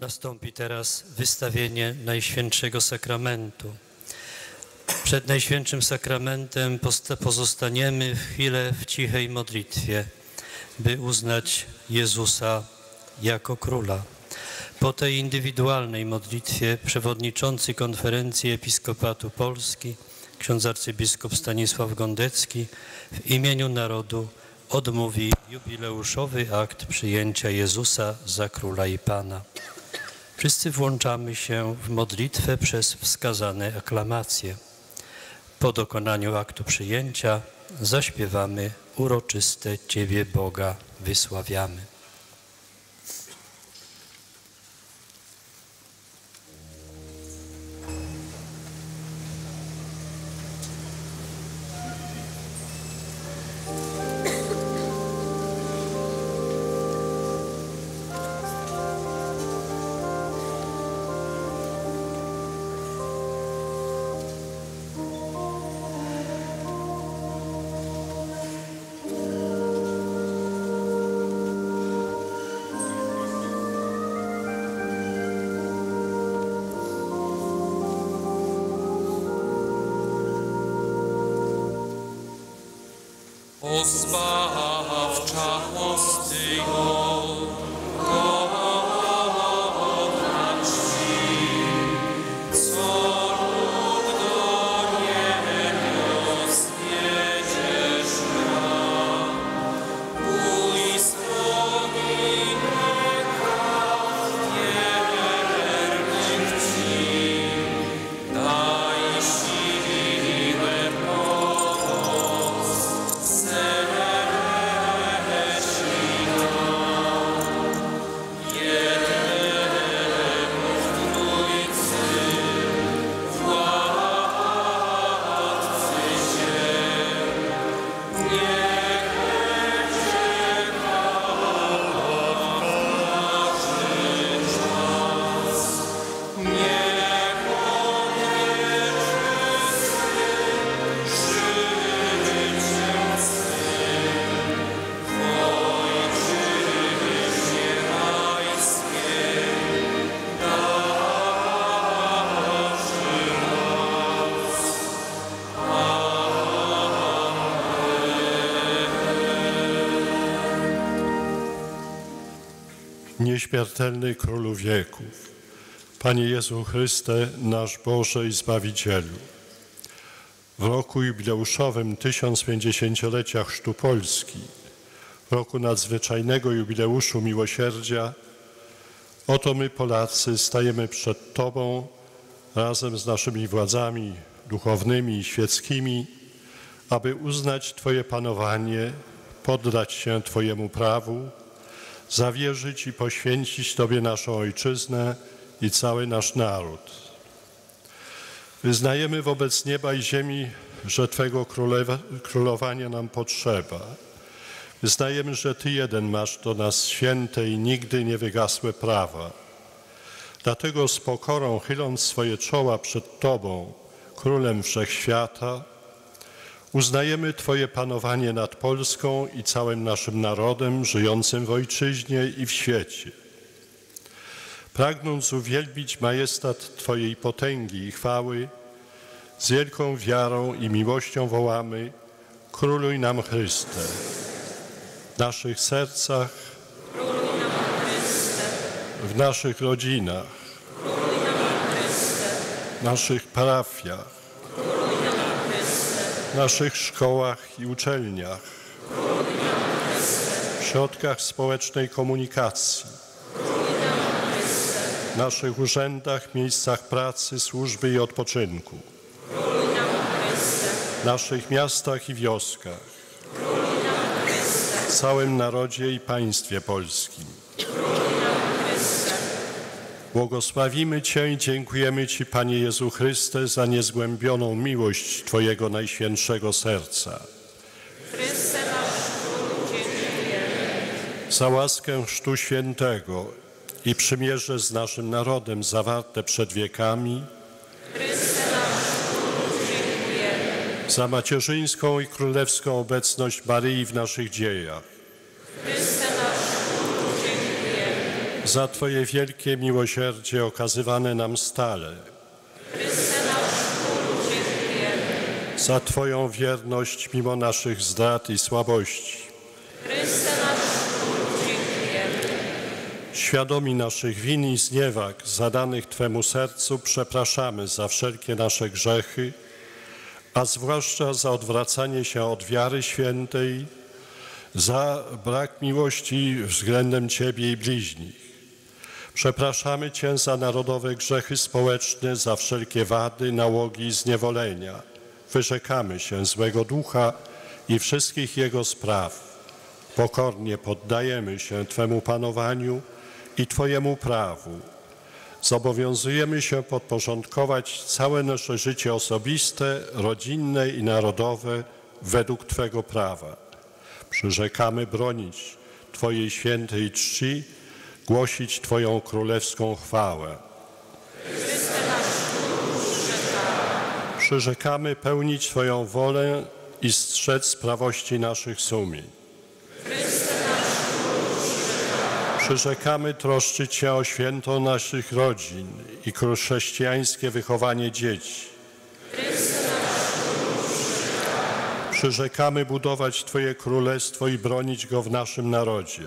Nastąpi teraz wystawienie Najświętszego Sakramentu. Przed Najświętszym Sakramentem pozostaniemy chwilę w cichej modlitwie, by uznać Jezusa jako Króla. Po tej indywidualnej modlitwie przewodniczący Konferencji Episkopatu Polski, ksiądz arcybiskup Stanisław Gondecki w imieniu narodu odmówi jubileuszowy akt przyjęcia Jezusa za Króla i Pana. Wszyscy włączamy się w modlitwę przez wskazane aklamacje. Po dokonaniu aktu przyjęcia zaśpiewamy uroczyste Ciebie Boga wysławiamy. spot. Nieśmiertelny Królu wieków, Panie Jezu Chryste, nasz Boże i Zbawicielu. W roku jubileuszowym 1050-lecia Chrztu Polski, w roku nadzwyczajnego jubileuszu miłosierdzia, oto my Polacy stajemy przed Tobą razem z naszymi władzami duchownymi i świeckimi, aby uznać Twoje panowanie, poddać się Twojemu prawu, zawierzyć i poświęcić Tobie naszą Ojczyznę i cały nasz naród. Wyznajemy wobec nieba i ziemi, że Twego królowania nam potrzeba. Wyznajemy, że Ty jeden masz do nas święte i nigdy nie wygasłe prawa. Dlatego z pokorą, chyląc swoje czoła przed Tobą, Królem Wszechświata, Uznajemy Twoje panowanie nad Polską i całym naszym narodem żyjącym w ojczyźnie i w świecie. Pragnąc uwielbić majestat Twojej potęgi i chwały, z wielką wiarą i miłością wołamy: Króluj nam Chryste. W naszych sercach, w naszych rodzinach, w naszych parafiach, naszych szkołach i uczelniach, w środkach społecznej komunikacji, naszych urzędach, miejscach pracy, służby i odpoczynku, naszych miastach i wioskach, całym narodzie i państwie polskim. Błogosławimy Cię i dziękujemy Ci, Panie Jezu Chryste, za niezgłębioną miłość Twojego Najświętszego Serca. Chryste nasz Król, dziękujemy. Za łaskę Chrztu Świętego i przymierze z naszym narodem zawarte przed wiekami. Chryste nasz Król, dziękujemy. Za macierzyńską i królewską obecność Maryi w naszych dziejach. Chryste nasz Król, dziękujemy. Za Twoje wielkie miłosierdzie okazywane nam stale, za Twoją wierność mimo naszych zdrad i słabości. Chryste nasz. Świadomi naszych win i zniewag zadanych Twemu sercu przepraszamy za wszelkie nasze grzechy, a zwłaszcza za odwracanie się od wiary świętej, za brak miłości względem Ciebie i bliźnich. Przepraszamy Cię za narodowe grzechy społeczne, za wszelkie wady, nałogi i zniewolenia. Wyrzekamy się złego ducha i wszystkich jego spraw. Pokornie poddajemy się Twemu panowaniu i Twojemu prawu. Zobowiązujemy się podporządkować całe nasze życie osobiste, rodzinne i narodowe według Twego prawa. Przyrzekamy bronić Twojej świętej czci, głosić Twoją królewską chwałę. Przyrzekamy pełnić Twoją wolę i strzec prawości naszych sumień. Przyrzekamy troszczyć się o święto naszych rodzin i chrześcijańskie wychowanie dzieci. Przyrzekamy budować Twoje królestwo i bronić go w naszym narodzie.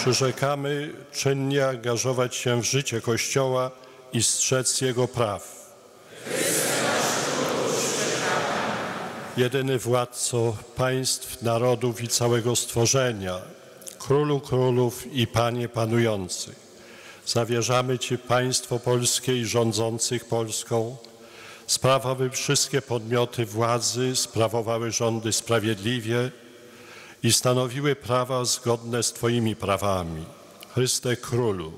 Przyrzekamy czynnie angażować się w życie Kościoła i strzec jego praw. Jedyny władco państw, narodów i całego stworzenia, Królu Królów i Panie Panujących, zawierzamy Ci państwo polskie i rządzących Polską, sprawa, by wszystkie podmioty władzy sprawowały rządy sprawiedliwie i stanowiły prawa zgodne z Twoimi prawami. Chryste Królu,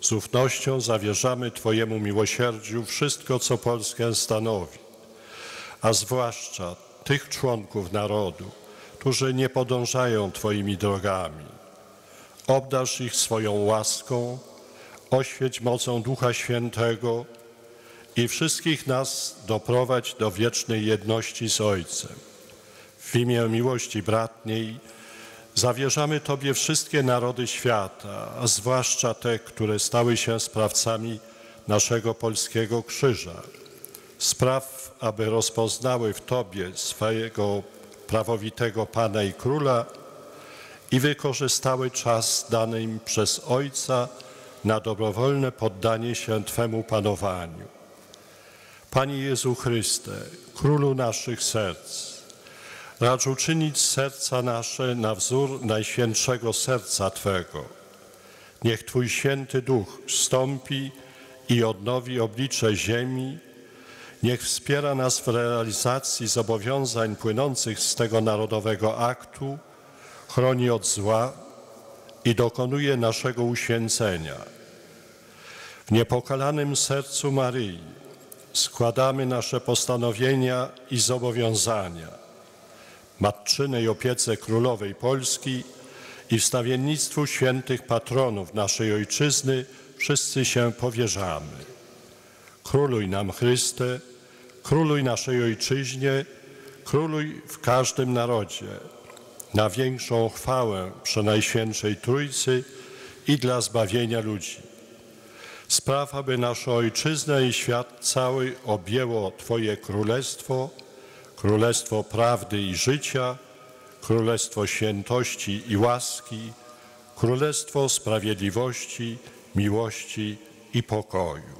z ufnością zawierzamy Twojemu miłosierdziu wszystko, co Polskę stanowi, a zwłaszcza tych członków narodu, którzy nie podążają Twoimi drogami. Obdarz ich swoją łaską, oświeć mocą Ducha Świętego i wszystkich nas doprowadź do wiecznej jedności z Ojcem. W imię miłości bratniej zawierzamy Tobie wszystkie narody świata, a zwłaszcza te, które stały się sprawcami naszego polskiego krzyża. Spraw, aby rozpoznały w Tobie swojego prawowitego Pana i Króla i wykorzystały czas dany im przez Ojca na dobrowolne poddanie się Twemu panowaniu. Panie Jezu Chryste, Królu naszych serc, racz uczynić serca nasze na wzór Najświętszego Serca Twego. Niech Twój Święty Duch wstąpi i odnowi oblicze ziemi, Niech wspiera nas w realizacji zobowiązań płynących z tego narodowego aktu, chroni od zła i dokonuje naszego uświęcenia. W niepokalanym sercu Maryi składamy nasze postanowienia i zobowiązania. Matczynej opiece Królowej Polski i wstawiennictwu świętych patronów naszej Ojczyzny wszyscy się powierzamy. Króluj nam Chryste, króluj naszej Ojczyźnie, króluj w każdym narodzie, na większą chwałę Przenajświętszej Trójcy i dla zbawienia ludzi. Spraw, aby naszą Ojczyznę i świat cały objęło Twoje Królestwo, Królestwo prawdy i życia, Królestwo świętości i łaski, Królestwo sprawiedliwości, miłości i pokoju.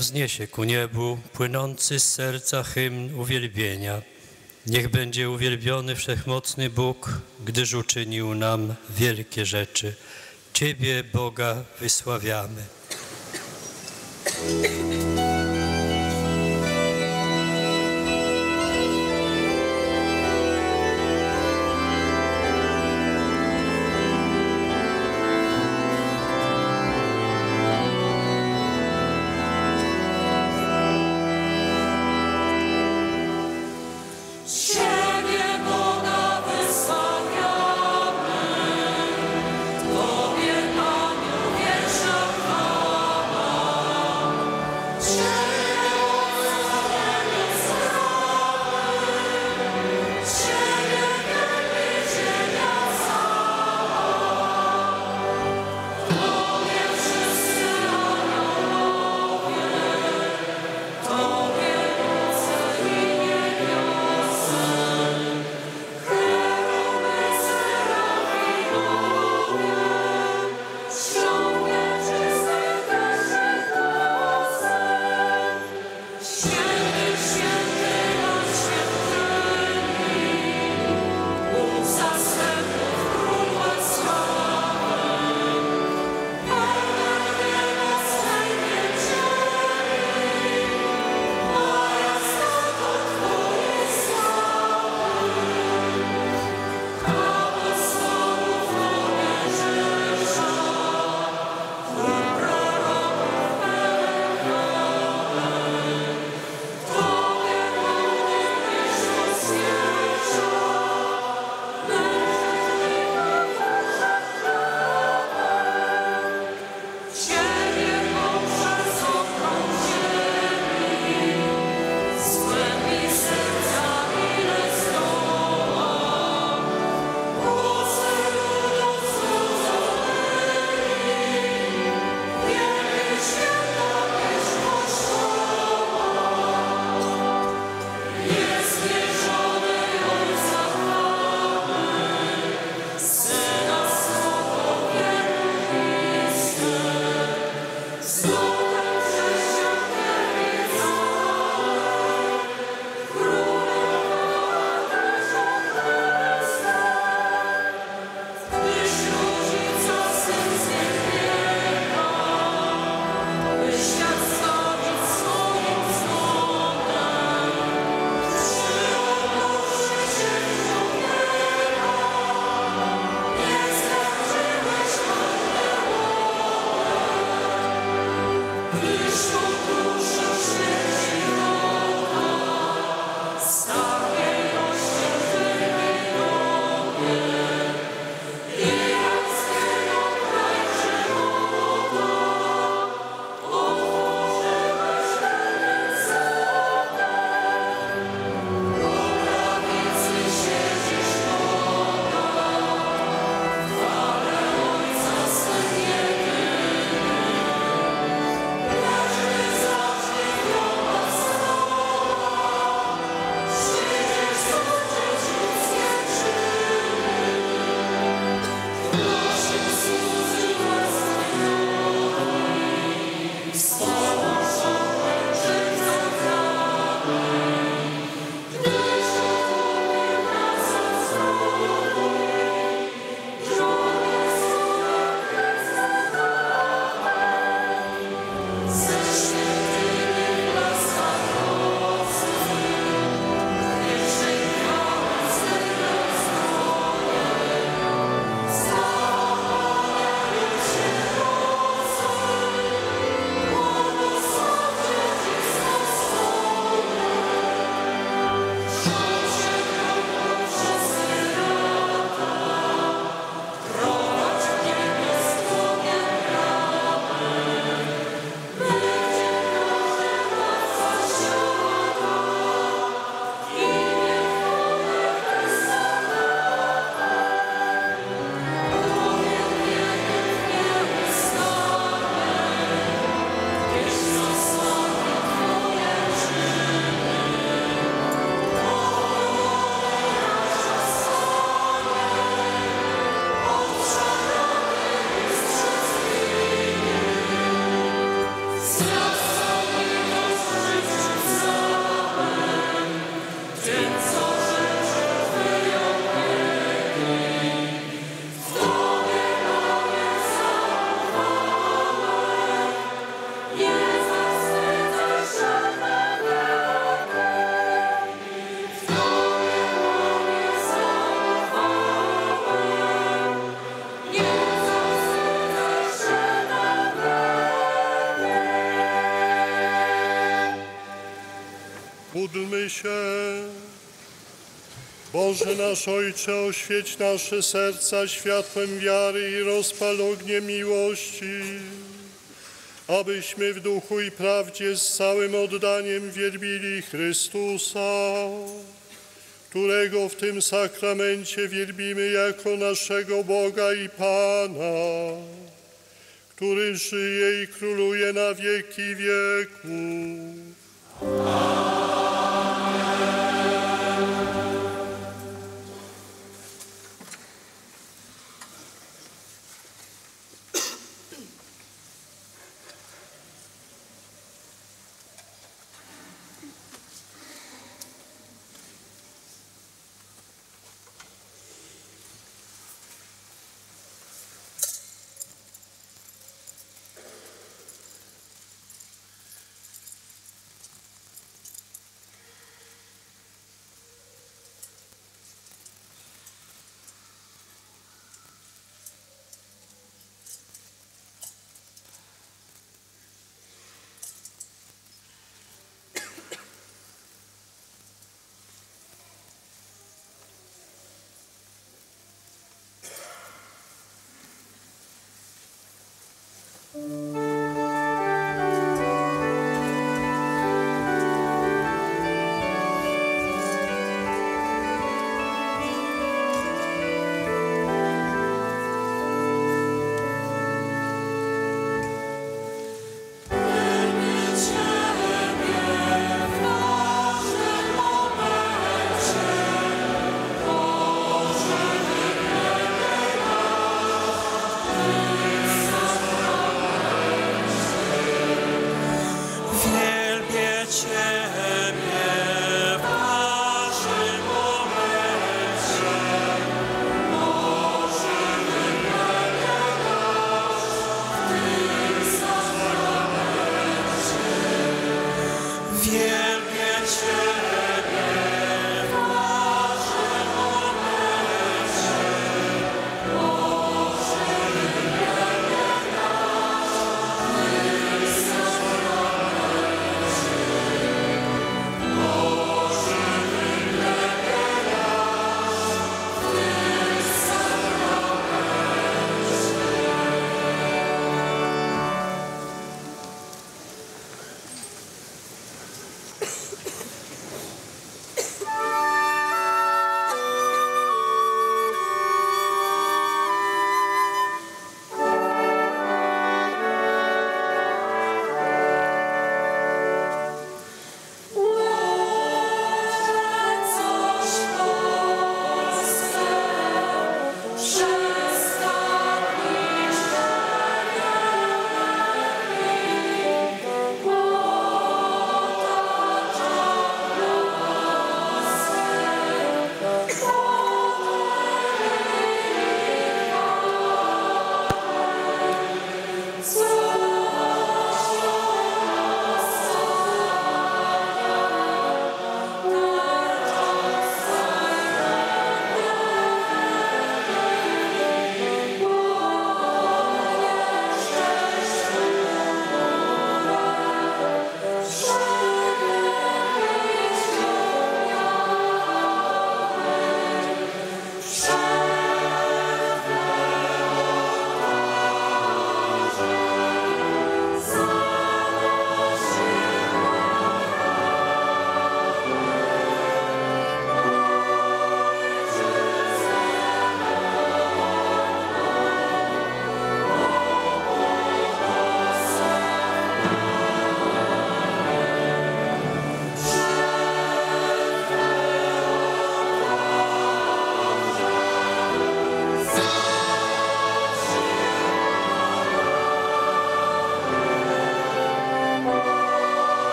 Wzniesie ku niebu płynący z serca hymn uwielbienia. Niech będzie uwielbiony wszechmocny Bóg, gdyż uczynił nam wielkie rzeczy. Ciebie, Boga, wysławiamy. Się. Boże nasz Ojcze, oświeć nasze serca światłem wiary i rozpal ogniem miłości, abyśmy w duchu i prawdzie z całym oddaniem wielbili Chrystusa, którego w tym sakramencie wielbimy jako naszego Boga i Pana, który żyje i króluje na wieki wieków. Wielbię